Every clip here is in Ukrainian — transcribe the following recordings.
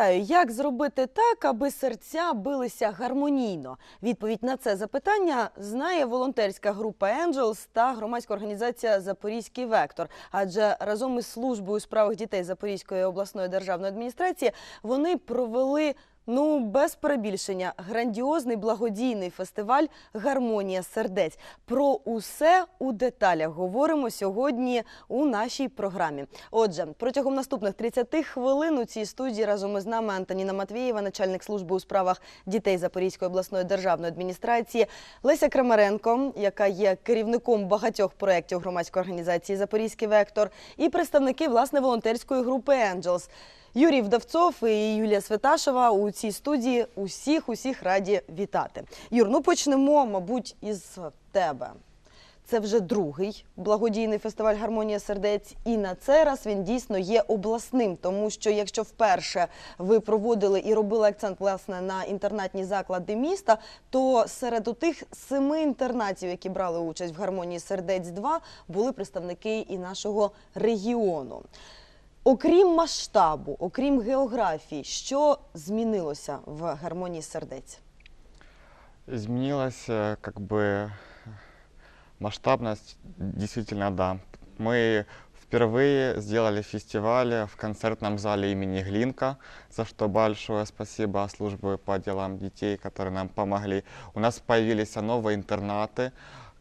Нагадаю, як зробити так, аби серця билися гармонійно? Відповідь на це запитання знає волонтерська група Енджелс та громадська організація Запорізький вектор. Адже разом із службою у справах дітей Запорізької обласної державної адміністрації вони провели. Ну, без перебільшення, грандіозний благодійний фестиваль Гармонія сердець. Про усе у деталях говоримо сьогодні у нашій програмі. Отже, протягом наступних 30 хвилин у цій студії разом із нами Антоніна Матвієва, начальник служби у справах дітей Запорізької обласної державної адміністрації, Леся Крамаренко, яка є керівником багатьох проєктів громадської організації Запорізький вектор, і представники власне волонтерської групи Angels. Юрій Вдовцов і Юлія Светашева у цій студії усіх усіх раді вітати. Юр, ну почнемо, мабуть, із тебе. Це вже другий благодійний фестиваль Гармонія сердець, і на цей раз він дійсно є обласним, тому що якщо вперше ви проводили і робили акцент власне на інтернатні заклади міста, то серед тих семи інтернатів, які брали участь в гармонії сердець 2 були представники і нашого регіону. Окрім масштабу, окрім географії, що змінилося в гармонії сердець? Изменилась э, как бы масштабность, действительно, да. Мы впервые сделали фестиваль в концертном зале имени Глинка, за что большое спасибо службе по делам детей, которые нам помогли. У нас появились новые интернаты,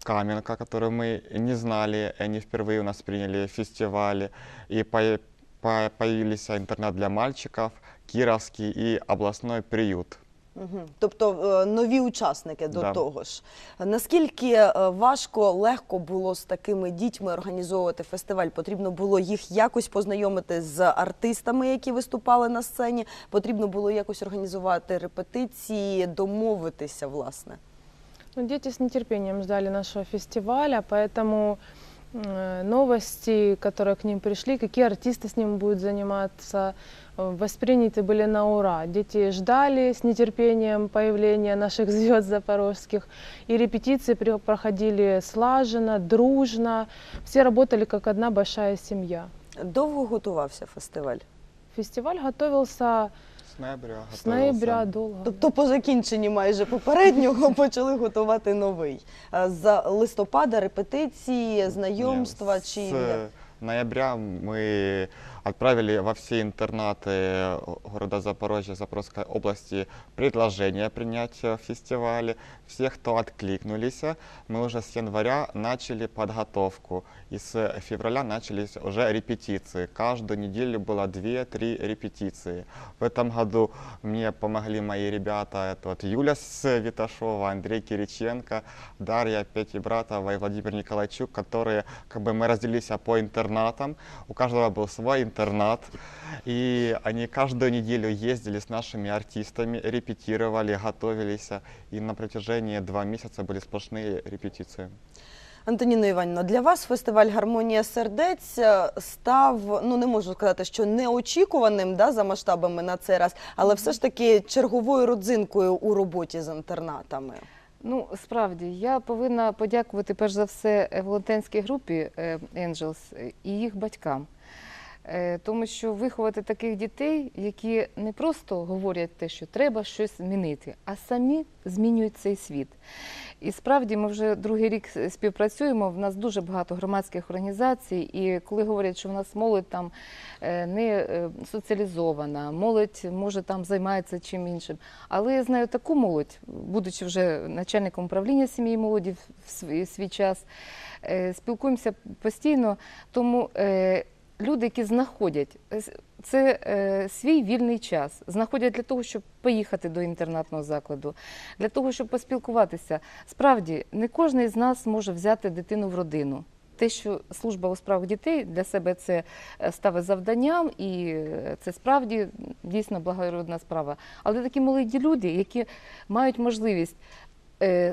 Каменка, которую мы не знали, и они впервые у нас приняли фестивали, и по- по- появились интернат для мальчиков, Кировский и областной приют. Угу. Тобто е, нові учасники до Да. того ж. Наскільки е, важко, легко було з такими дітьми організовувати фестиваль? Потрібно було їх якось познайомити з артистами, які виступали на сцені. Потрібно було якось організувати репетиції, домовитися, власне. Ну, дети с нетерпением ждали нашего фестиваля, поэтому новости, которые к ним пришли, какие артисты с ним будут заниматься, э, восприняты были на ура. Дети ждали с нетерпением появления наших звезд запорожских, и репетиции при- проходили слаженно, дружно. Все работали как одна большая семья. Довго готувався фестиваль. Фестиваль готовился Ноября с ноября готовился. долго. Тобто, по закінченні майже попереднього почали готувати новий. Е, З листопада репетиції, знайомства чи З ноября мы отправили во все интернаты города Запорожья, Запорожской области предложение принять э, в фестивале. Все, кто откликнулись, мы уже с января начали подготовку. И с февраля начались уже репетиции. Каждую неделю было 2-3 репетиции. В этом году мне помогли мои ребята. Это вот Юля Святошова, Андрей Кириченко, Дарья Пятибратова и Владимир Николайчук, которые как бы мы разделились по интернатам. У каждого был свой интернат. И они каждую неделю ездили с нашими артистами, репетировали, готовились. И на протяжении два месяца были сплошные репетиции. Антоніно Іванівно, для вас фестиваль Гармонія сердець е, став, ну не можу сказати, що неочікуваним да, за масштабами на цей раз, але все ж таки черговою родзинкою у роботі з інтернатами. Ну, справді, я повинна подякувати перш за все е, волонтерській групі е, Angels і їх батькам. Е, Тому що виховати таких дітей, які не просто говорять те, що треба щось змінити, а самі змінюють цей світ. І справді ми вже другий рік співпрацюємо. В нас дуже багато громадських організацій, і коли говорять, що в нас молодь там е, не е, соціалізована, молодь може там займається чим іншим. Але я знаю таку молодь, будучи вже начальником управління сім'ї молоді в свій, час, спілкуємося постійно. Тому люди, які знаходять е, це е, свій вільний час, знаходять для того, щоб поїхати до інтернатного закладу, для того, щоб поспілкуватися. Справді, не кожен з нас може взяти дитину в родину. Те, що служба у справах дітей для себе це е, ставить завданням, і е, це справді дійсно благородна справа. Але такі молоді люди, які мають можливість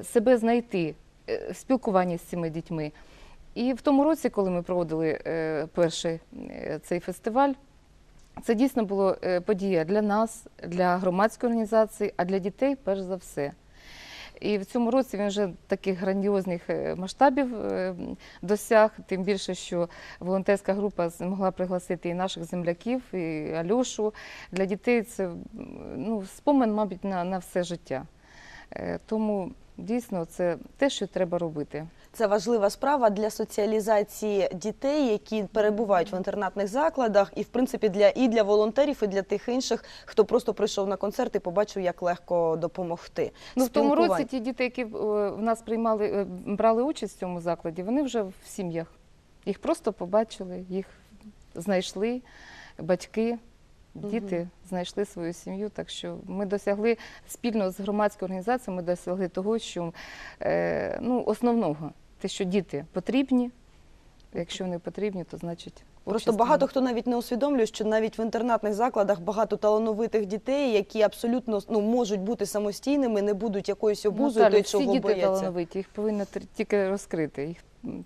себе знайти в спілкуванні з цими дітьми. І в тому році, коли ми проводили е, перший е, цей фестиваль, це дійсно була подія для нас, для громадської організації, а для дітей перш за все. І в цьому році він вже таких грандіозних е, масштабів е, досяг, тим більше, що волонтерська група змогла пригласити і наших земляків, і Альошу. Для дітей це ну, спомин, мабуть, на, на все життя. Е, Тому дійсно це те, що треба робити. Це важлива справа для соціалізації дітей, які перебувають в інтернатних закладах, і в принципі для і для волонтерів, і для тих інших, хто просто прийшов на концерт і побачив, як легко допомогти. Ну, в тому році ті діти, які е, в нас приймали, е, брали участь в цьому закладі, вони вже в сім'ях. Їх просто побачили, їх знайшли батьки, діти знайшли свою сім'ю. Так що ми досягли спільно з громадською організацією, ми досягли того, що е, ну, основного, те, що діти потрібні. Якщо вони потрібні, то значить. Просто багато хто навіть не усвідомлює, що навіть в інтернатних закладах багато талановитих дітей, які абсолютно ну можуть бути самостійними, не будуть якоюсь обузою, Наталя, той, всі чого діти бояться. талановиті, їх повинно тільки розкрити, їх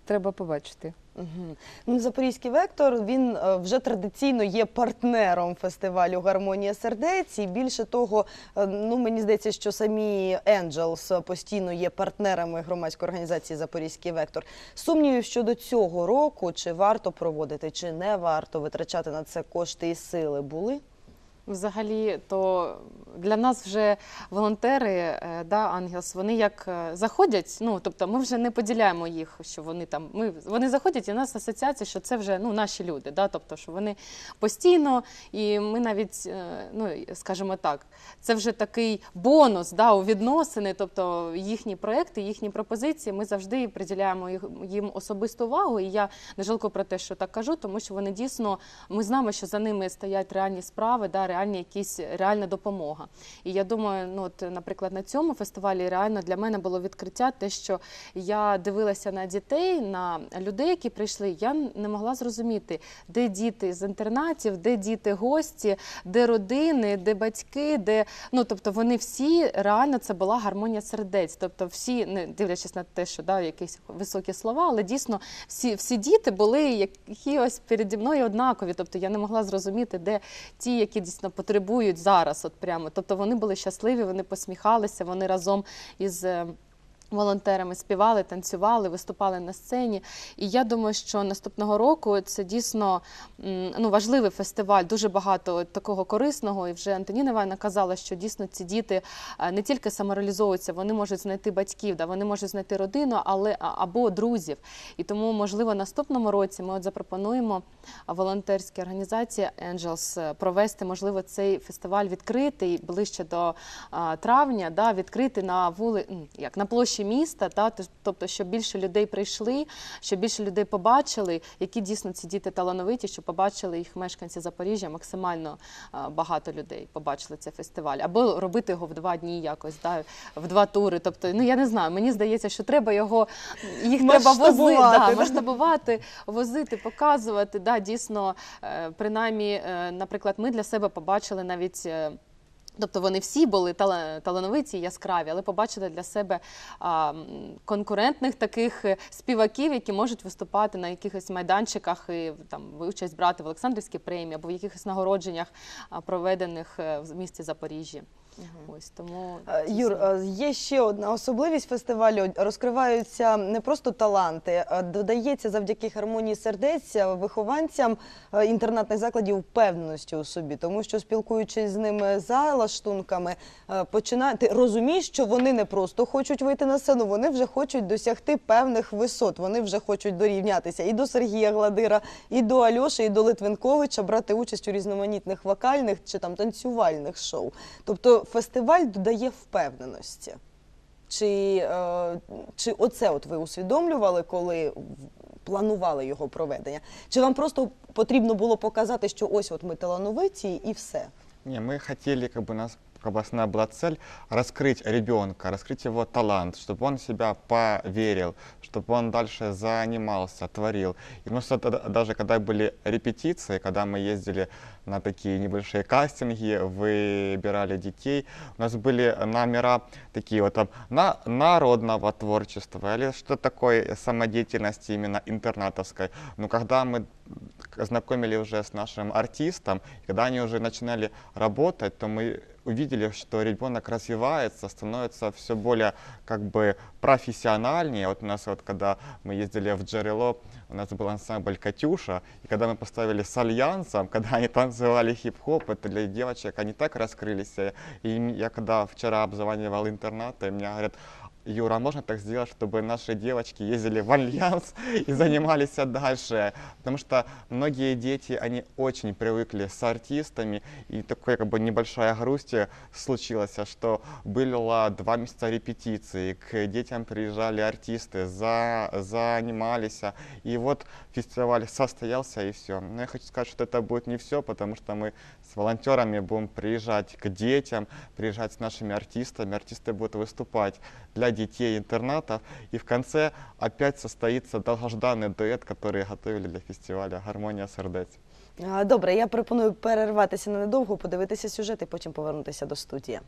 треба побачити. Угу. Ну, Запорізький вектор він е, вже традиційно є партнером фестивалю Гармонія сердець. І більше того, е, ну мені здається, що самі Angels постійно є партнерами громадської організації Запорізький вектор. Сумнівів щодо цього року, чи варто проводити, чи не варто витрачати на це кошти і сили були. Взагалі, то для нас вже волонтери, е, да, Ангелс, вони як е, заходять, ну тобто ми вже не поділяємо їх, що вони там. Ми вони заходять, і у нас асоціація, що це вже ну наші люди, да, тобто, що вони постійно, і ми навіть, е, ну скажімо так, це вже такий бонус да, у відносини, тобто їхні проекти, їхні пропозиції. Ми завжди приділяємо їм особисту увагу. І я не жалкую про те, що так кажу, тому що вони дійсно ми знаємо, що за ними стоять реальні справи, да, якісь реальна допомога. І я думаю, ну от, наприклад, на цьому фестивалі реально для мене було відкриття, те, що я дивилася на дітей, на людей, які прийшли. Я не могла зрозуміти, де діти з інтернатів, де діти гості, де родини, де батьки, де ну тобто вони всі реально це була гармонія сердець. Тобто, всі, не дивлячись на те, що да, якісь високі слова, але дійсно всі, всі діти були які ось переді мною однакові. Тобто я не могла зрозуміти, де ті, які дійсно потребують зараз, от прямо. Тобто вони були щасливі, вони посміхалися, вони разом із. Волонтерами співали, танцювали, виступали на сцені. І я думаю, що наступного року це дійсно ну, важливий фестиваль, дуже багато такого корисного. І вже Антоніна Івановна казала, що дійсно ці діти е, не тільки самореалізовуються, вони можуть знайти батьків, да, вони можуть знайти родину, але або друзів. І тому, можливо, наступному році ми от запропонуємо волонтерській організації Angels е, провести, можливо, цей фестиваль відкритий ближче до травня, да, відкрити на вули, як на площі міста, та тобто, щоб більше людей прийшли, щоб більше людей побачили, які дійсно ці діти талановиті, щоб побачили їх мешканці Запоріжжя, максимально багато людей побачили цей фестиваль, або робити його в два дні, якось да, в два тури. Тобто, ну я не знаю, мені здається, що треба його їх треба возити, да, масштабувати, возити, показувати. Да, дійсно, е, принаймні, е, наприклад, ми для себе побачили навіть. Тобто вони всі були тала- талановиті, яскраві, але побачили для себе конкурентних таких е, співаків, які можуть виступати на якихось майданчиках і там участь брати в Олександрівській премії або в якихось нагородженнях, проведених е, в місті Запоріжжі. Ось тому Е, Юр, е, є ще одна особливість фестивалю. Розкриваються не просто таланти, а додається завдяки гармонії сердець вихованцям е, інтернатних закладів впевненості у собі, тому що спілкуючись з ними за лаштунками, е, починає ти розумієш, що вони не просто хочуть вийти на сцену, вони вже хочуть досягти певних висот. Вони вже хочуть дорівнятися і до Сергія Гладира, і до Альоші, і до Литвинковича, брати участь у різноманітних вокальних чи там танцювальних шоу. Тобто фестиваль додає впевненості. Чи, е, чи оце от ви усвідомлювали, коли в- планували його проведення? Чи вам просто потрібно було показати, що ось от ми талановиті і все? Не, мы хотели, как бы у нас как бы основная была цель раскрыть ребенка, раскрыть его талант, чтобы он в себя поверил, чтобы он дальше занимался, творил. И мы что тогда- даже когда были репетиции, когда мы ездили На такие небольшие кастинги, выбирали детей, у нас были номера такие вот там на, народного творчества или что такое самодеятельности именно интернатовской. Но когда мы знакомили уже с нашим артистом, когда они уже начинали работать, то мы увидели, что ребенок развивается, становится все более как бы профессиональнее. Вот у нас вот, когда мы ездили в Джерело, у нас был ансамбль «Катюша», и когда мы поставили с Альянсом, когда они танцевали хип-хоп, это для девочек, они так раскрылись. И м- я когда вчера обзванивал интернаты, мне говорят, Юра, а можно так сделать, чтобы наши девочки ездили в Альянс и занимались дальше? Потому что многие дети, они очень привыкли с артистами, и такой как бы небольшая грусть случилась, что было два месяца репетиции, к детям приезжали артисты, за, занимались, и вот фестиваль состоялся и все. Но я хочу сказать, что это будет не все, потому что мы с волонтерами будем приезжать к детям, приезжать с нашими артистами, артисты будут выступать для детей интернатов, и в конце опять состоится долгожданный дуэт, который готовили для фестиваля «Гармония сердець». А, Добре, я пропоную перерватися на недовго, подивитися сюжет і потім повернутися до студії.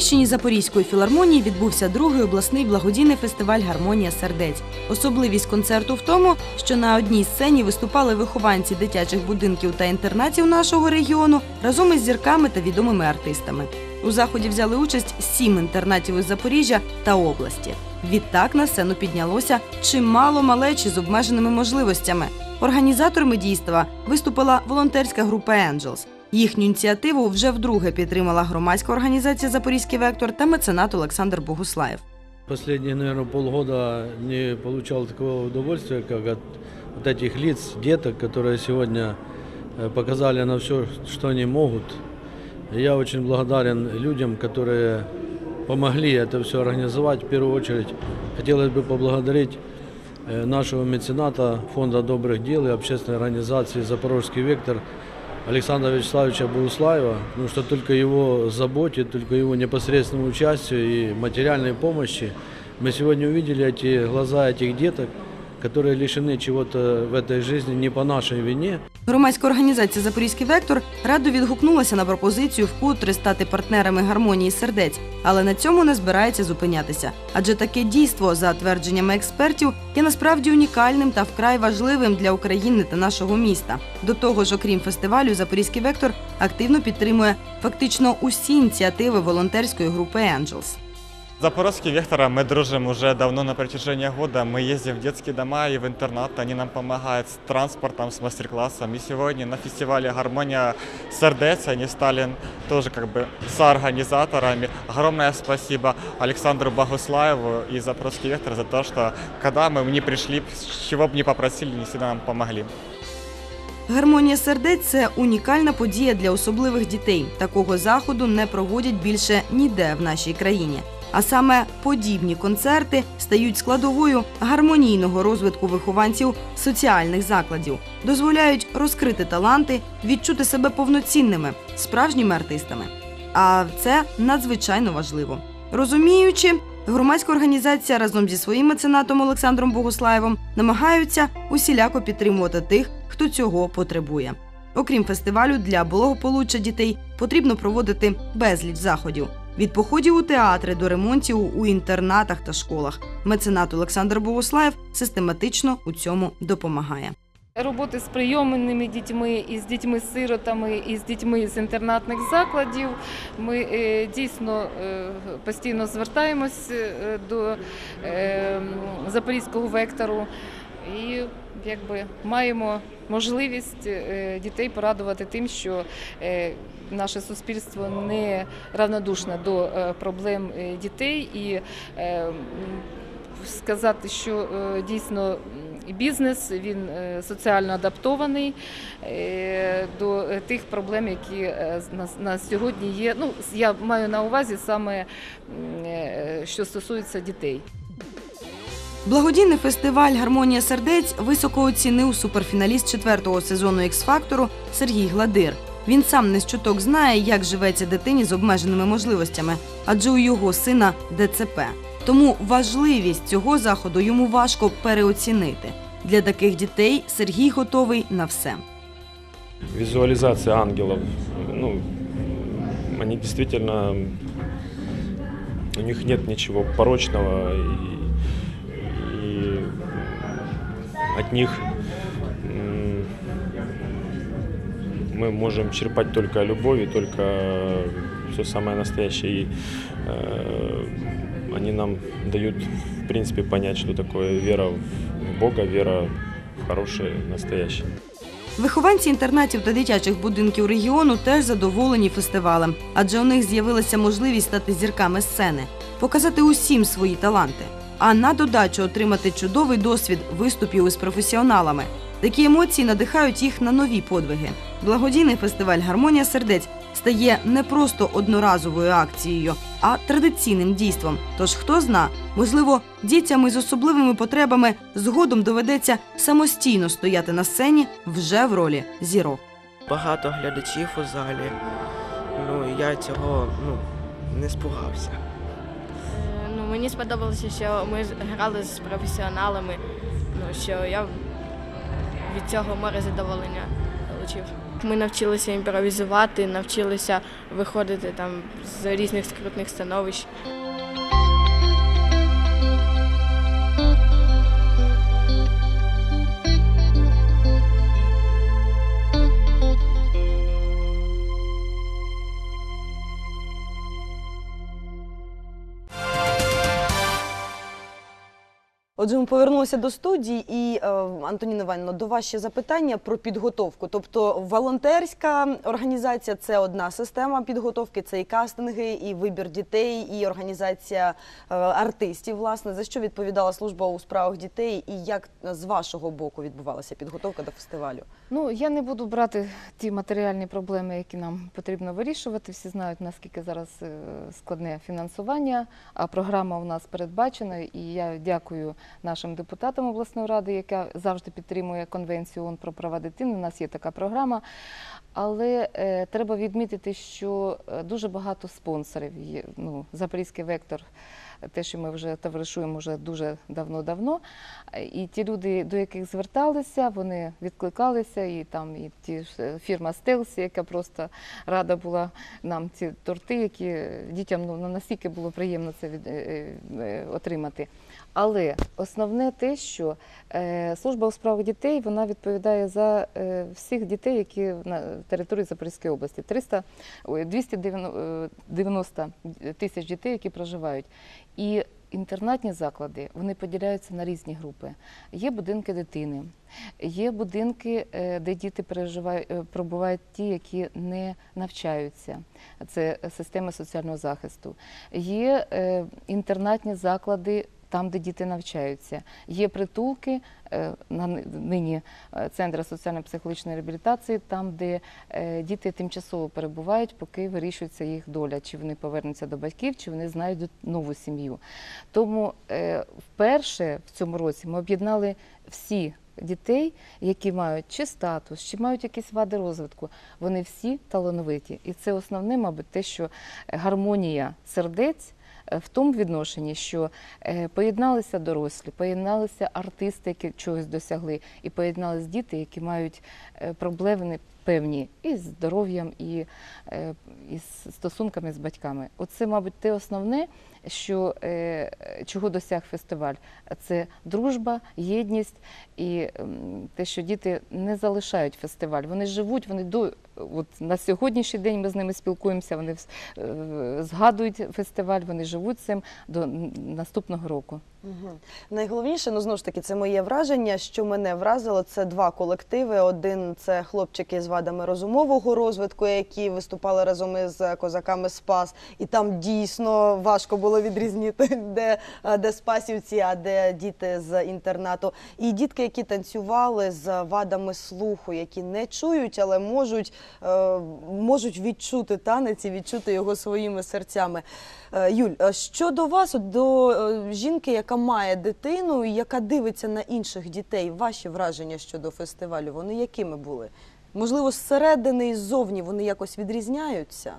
Приміщенні Запорізької філармонії відбувся другий обласний благодійний фестиваль Гармонія сердець. Особливість концерту в тому, що на одній сцені виступали вихованці дитячих будинків та інтернатів нашого регіону разом із зірками та відомими артистами. У заході взяли участь сім інтернатів із Запоріжжя та області. Відтак на сцену піднялося чимало малечі з обмеженими можливостями. Організаторами дійства виступила волонтерська група Angels. Їхню ініціативу вже вдруге підтримала громадська організація Запорізький вектор та меценат Олександр Богуслаєв. Последние, наверное, полгода не получал такого удовольствия, как от вот этих лиц, деток, которые сегодня э, показали на все, что они могут. И Я очень благодарен людям, которые помогли это все организовать. В первую очередь хотелось бы поблагодарить э, нашего мецената Фонда добрых дел и общественной организации «Запорожский вектор» Александра Вячеславовича Богуслаева, потому что только его заботе, только его непосредственному участию и материальной помощи мы сегодня увидели эти глаза этих деток, которые лишены чего-то в этой жизни не по нашей вине, Громадська організація Запорізький вектор радо відгукнулася на пропозицію вкотре стати партнерами гармонії сердець, але на цьому не збирається зупинятися. Адже таке дійство, за твердженнями експертів, є насправді унікальним та вкрай важливим для України та нашого міста. До того ж, окрім фестивалю, Запорізький вектор активно підтримує фактично усі ініціативи волонтерської групи Angels. Запорожский вектора мы дружим уже давно на протяжении года. Мы ездим в детские дома и в интернаты. Они нам помогают с транспортом, с мастер-классом. И сегодня на фестивале «Гармония сердец» они стали тоже как бы соорганизаторами. Огромное спасибо Александру Богуслаеву и Запорожский вектор за то, что когда мы не пришли, чего бы не попросили, они всегда нам помогли. Гармонія сердець це унікальна подія для особливих дітей. Такого заходу не проводять більше ніде в нашій країні. А саме подібні концерти стають складовою гармонійного розвитку вихованців соціальних закладів, дозволяють розкрити таланти, відчути себе повноцінними, справжніми артистами. А це надзвичайно важливо. Розуміючи, громадська організація разом зі своїм меценатом Олександром Богуслаєвим намагаються усіляко підтримувати тих, хто цього потребує. Окрім фестивалю для благополуччя дітей потрібно проводити безліч заходів від походів у театри до ремонтів у інтернатах та школах. Меценат Олександр Богуслаєв систематично у цьому допомагає. Роботи з прийомними дітьми, і з дітьми-сиротами, і з дітьми з інтернатних закладів. Ми е, дійсно е, постійно звертаємось е, до Запорізького вектору і якби маємо можливість е, дітей порадувати тим, що е, наше суспільство не равнодушне до е, проблем дітей і сказати, що дійсно бізнес він соціально адаптований до тих проблем, які на, сьогодні є. Ну, я маю на увазі саме що стосується дітей. Благодійний фестиваль Гармонія сердець високо оцінив суперфіналіст четвертого сезону X-Фактору Сергій Гладир. Він сам не з чуток знає, як живеться дитині з обмеженими можливостями, адже у його сина ДЦП. Тому важливість цього заходу йому важко переоцінити. Для таких дітей Сергій готовий на все. Визуализация ангелов, ну, они действительно, у них нет ничего порочного, от них мы можем черпать только любовь и только все самое настоящее. И э, они нам дают, в принципе, понять, что такое вера в Бога, вера в хорошее, настоящее. Вихованці інтернатів та дитячих будинків регіону теж задоволені фестивалем, адже у них з'явилася можливість стати зірками сцени, показати усім свої таланти, а на додачу отримати чудовий досвід виступів із професіоналами. Такі емоції надихають їх на нові подвиги. Благодійний фестиваль Гармонія сердець стає не просто одноразовою акцією, а традиційним дійством. Тож хто зна, можливо, дітям із особливими потребами згодом доведеться самостійно стояти на сцені вже в ролі зірок. багато глядачів у залі. Ну, я цього ну, не спугався. Мені сподобалося, що ми грали з професіоналами, ну, що я від цього море задоволення отримав. Ми навчилися імпровізувати, навчилися виходити там з різних скрутних становищ. Отже, ми повернулися до студії, і е, Антоніна Іванівна, до вас ще запитання про підготовку. Тобто, волонтерська організація це одна система підготовки, це і кастинги, і вибір дітей, і організація е, артистів. Власне, за що відповідала служба у справах дітей, і як з вашого боку відбувалася підготовка до фестивалю? Ну, я не буду брати ті матеріальні проблеми, які нам потрібно вирішувати. Всі знають, наскільки зараз е, складне фінансування, а програма у нас передбачена. І я дякую нашим депутатам обласної ради, яка завжди підтримує конвенцію ООН про права дитини. У нас є така програма. Але е, треба відмітити, що е, дуже багато спонсорів є. Ну, Запорізький вектор, те, що ми вже товаришуємо вже дуже давно-давно. Е, І ті люди, до яких зверталися, вони відкликалися, і там і ті е, фірма Стелсі, яка просто рада була нам ці торти, які дітям ну, настільки було приємно це від, е, е, е, отримати. Але основне те, що е, служба у справах дітей вона відповідає за е, всіх дітей, які на території Запорізької області. 300, ой, 290 тисяч дітей, які проживають. І інтернатні заклади вони поділяються на різні групи. Є будинки дитини, є будинки, е, де діти переживають, е, пробувають ті, які не навчаються. Це система соціального захисту. Є е, інтернатні заклади. Там, де діти навчаються, є притулки е, на нині е, центри соціально-психологічної реабілітації, там, де е, діти тимчасово перебувають, поки вирішується їх доля, чи вони повернуться до батьків, чи вони знайдуть нову сім'ю. Тому вперше в цьому році ми об'єднали всі дітей, які мають чи статус, чи мають якісь вади розвитку. Вони всі талановиті. І це основне, мабуть, те, що гармонія сердець. В тому відношенні, що е, поєдналися дорослі, поєдналися артисти, які чогось досягли, і поєдналися діти, які мають е, проблеми певні і з здоров'ям, і, е, і з стосунками з батьками. Оце, мабуть, те основне, що е, чого досяг фестиваль. Це дружба, єдність і те, що діти не залишають фестиваль. Вони живуть, вони до от на сьогоднішній день ми з ними спілкуємося. Вони е, згадують фестиваль, вони живуть цим до наступного року. Угу. Найголовніше, ну знову ж таки, це моє враження. Що мене вразило, це два колективи. Один це хлопчики з вадами розумового розвитку, які виступали разом із козаками Спас, і там дійсно важко було відрізнити, де, де спасівці, а де діти з інтернату. І дітки, які танцювали з вадами слуху, які не чують, але можуть, е, можуть відчути танець і відчути його своїми серцями. Е, Юль, е, щодо вас, до е, жінки, яка має дитину і яка дивиться на інших дітей, ваші враження щодо фестивалю, вони якими були? Можливо, зсередини і ззовні вони якось відрізняються?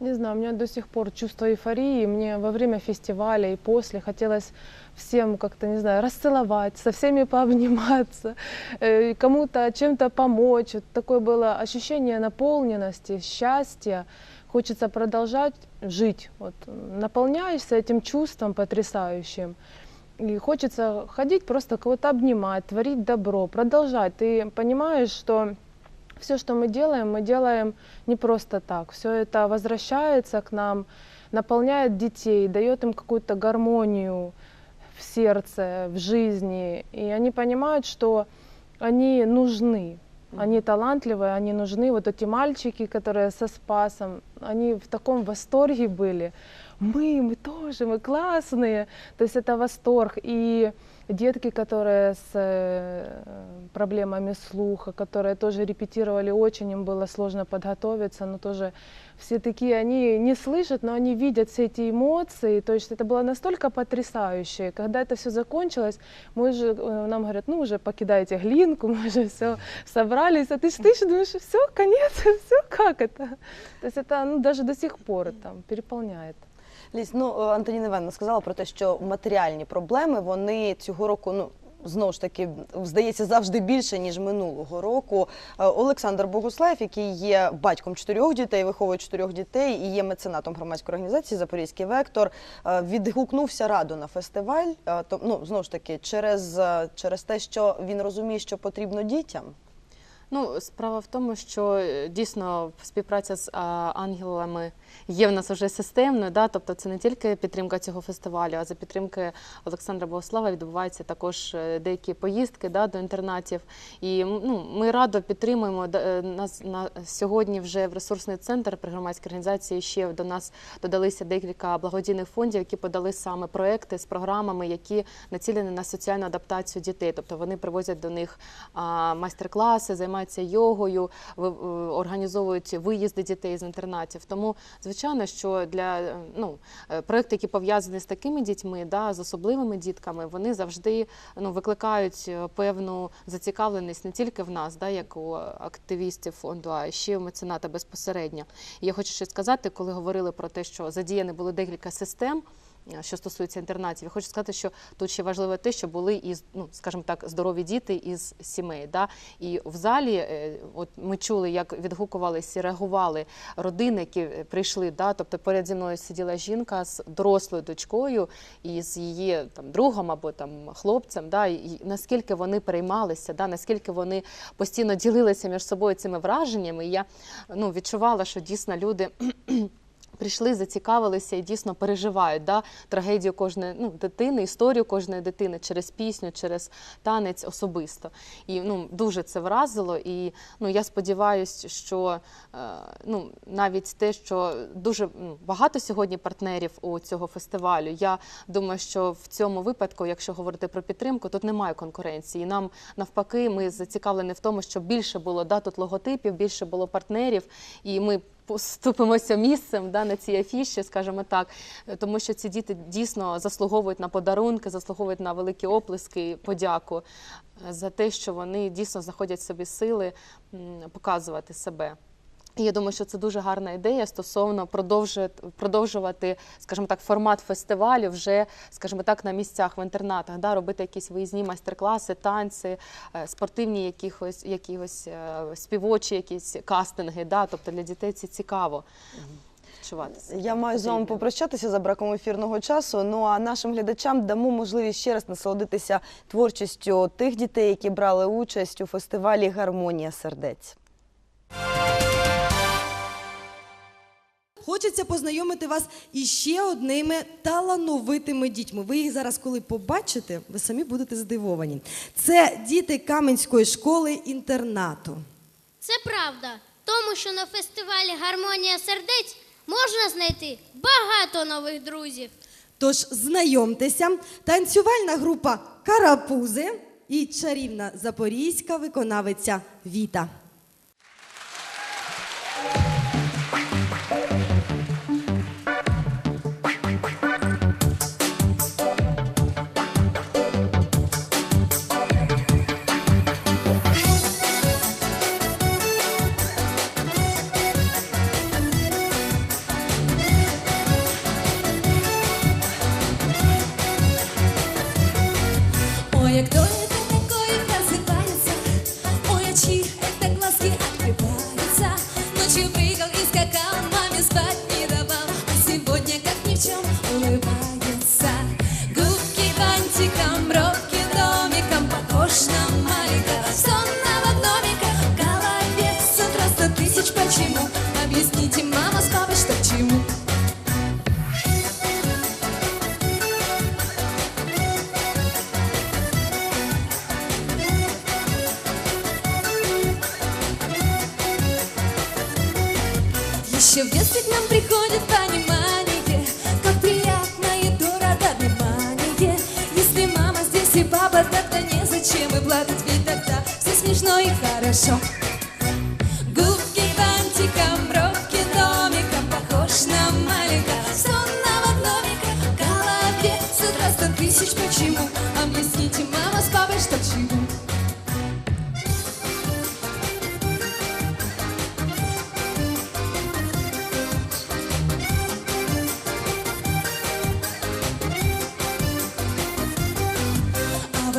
Не знаю, у меня до сих пор чувство эйфории. Мне во время фестиваля и после хотелось всем как-то, не знаю, расцеловать, со всеми пообниматься, э, кому-то чем-то помочь. Вот такое было ощущение наполненности, счастья. Хочется продолжать жить. Вот, наполняешься этим чувством потрясающим. И хочется ходить, просто кого-то обнимать, творить добро, продолжать. Ты понимаешь, что все, что мы делаем, мы делаем не просто так. Все это возвращается к нам, наполняет детей, дает им какую-то гармонию в сердце, в жизни. И они понимают, что они нужны. Они талантливые, они нужны. Вот эти мальчики, которые со Спасом, они в таком восторге были. Мы, мы тоже, мы классные. То есть это восторг. И детки, которые с э, проблемами слуха, которые тоже репетировали очень, им было сложно подготовиться, но тоже все такие, они не слышат, но они видят все эти эмоции, то есть это было настолько потрясающе. Когда это все закончилось, мы же, э, нам говорят, ну уже покидайте глинку, мы уже все собрались, а ты стоишь и думаешь, все, конец, все, как это? То есть это ну, даже до сих пор там переполняет. Ліс, ну е, Антоніна Івановна сказала про те, що матеріальні проблеми вони цього року, ну. Знову ж таки, здається, завжди більше ніж минулого року. Е, Олександр Богуслаєв, який є батьком чотирьох дітей, виховує чотирьох дітей і є меценатом громадської організації Запорізький вектор, е, відгукнувся радо на фестиваль. Ну знову ж таки, через, через те, що він розуміє, що потрібно дітям. Ну, справа в тому, що е, дійсно співпраця з ангелами є в нас вже системною. Да? Тобто це не тільки підтримка цього фестивалю, а за підтримки Олександра Богослава відбуваються також е, деякі поїздки да, до інтернатів. І ну, ми радо підтримуємо е, нас на сьогодні вже в ресурсний центр при громадській організації ще до нас додалися декілька благодійних фондів, які подали саме проекти з програмами, які націлені на соціальну адаптацію дітей. Тобто вони привозять до них майстер-класи, займаються йогою, ви- е, організовують виїзди дітей з інтернатів. Тому, звичайно, що для е, ну, е, проекти, які пов'язані з такими дітьми, да, з особливими дітками, вони завжди ну, викликають певну зацікавленість не тільки в нас, да, як у активістів фонду, а ще у мецената безпосередньо. І я хочу ще сказати, коли говорили про те, що задіяні були декілька систем. Е, Що стосується інтернатів, я хочу сказати, що тут ще важливо те, що були із, ну скажімо так, здорові діти із сімей. Да? І в залі, е, от ми чули, як відгукувалися і реагували родини, які е, прийшли. Да? Тобто поряд зі мною сиділа жінка з дорослою дочкою і з її там другом або там хлопцем. Да? І, і наскільки вони переймалися, да? наскільки вони постійно ділилися між собою цими враженнями. І я ну, відчувала, що дійсно люди. Прийшли, зацікавилися і дійсно переживають да, трагедію кожної ну, дитини, історію кожної дитини через пісню, через танець особисто. І ну, дуже це вразило. І ну, я сподіваюся, що е, ну, навіть те, що дуже ну, багато сьогодні партнерів у цього фестивалю. Я думаю, що в цьому випадку, якщо говорити про підтримку, тут немає конкуренції. Нам навпаки, ми зацікавлені в тому, щоб більше було да, тут логотипів, більше було партнерів, і ми поступимося місцем да, на цій афіші, скажімо так, Е, тому що ці діти дійсно заслуговують на подарунки, заслуговують на великі оплески, подяку е, за те, що вони дійсно знаходять собі сили показувати себе. І я думаю, що це дуже гарна ідея стосовно продовжувати, скажімо так, формат фестивалю вже, скажімо так, на місцях в інтернатах, да, робити якісь виїзні майстер-класи, танці, е, спортивні якихось, якихось е, співочі, якісь кастинги. Да, тобто для дітей це цікаво. Відчувати себе Я маю з вами попрощатися за браком ефірного часу. Ну а нашим глядачам дамо можливість ще раз насолодитися творчістю тих дітей, які брали участь у фестивалі Гармонія сердець. Хочеться познайомити вас із ще одними талановитими дітьми. Ви їх зараз, коли побачите, ви самі будете здивовані. Це діти Каменської школи інтернату. Це правда, тому що на фестивалі Гармонія сердець можна знайти багато нових друзів. Тож знайомтеся, танцювальна група Карапузи і чарівна запорізька виконавиця Віта.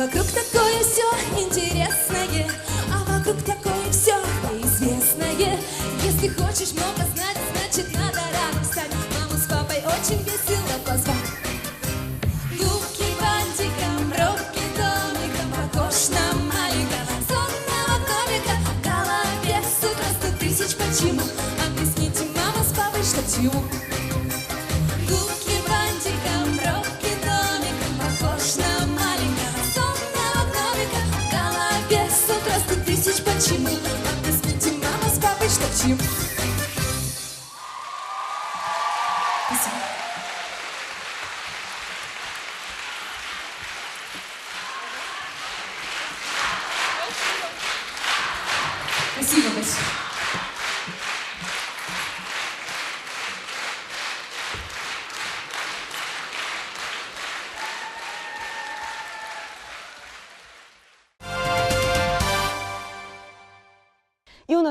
Вокруг такое чему? Спасибо. Спасибо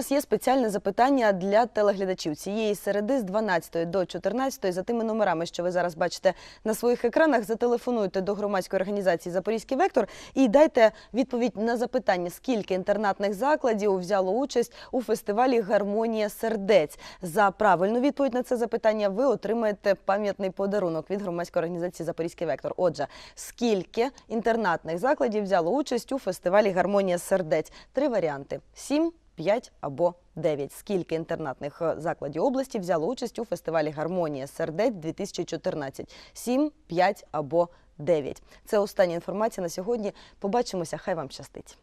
нас є спеціальне запитання для телеглядачів цієї середи з 12 до 14 за тими номерами, що ви зараз бачите на своїх екранах. Зателефонуйте до громадської організації Запорізький вектор і дайте відповідь на запитання, скільки інтернатних закладів взяло участь у фестивалі Гармонія сердець. За правильну відповідь на це запитання ви отримаєте пам'ятний подарунок від громадської організації Запорізький вектор. Отже, скільки інтернатних закладів взяло участь у фестивалі Гармонія сердець? Три варіанти: 7, 5 або 9. Скільки інтернатних е, закладів області взяло участь у фестивалі Гармонія сердець 2014? 7, 5 або 9. Це остання інформація на сьогодні. Побачимося. Хай вам щастить.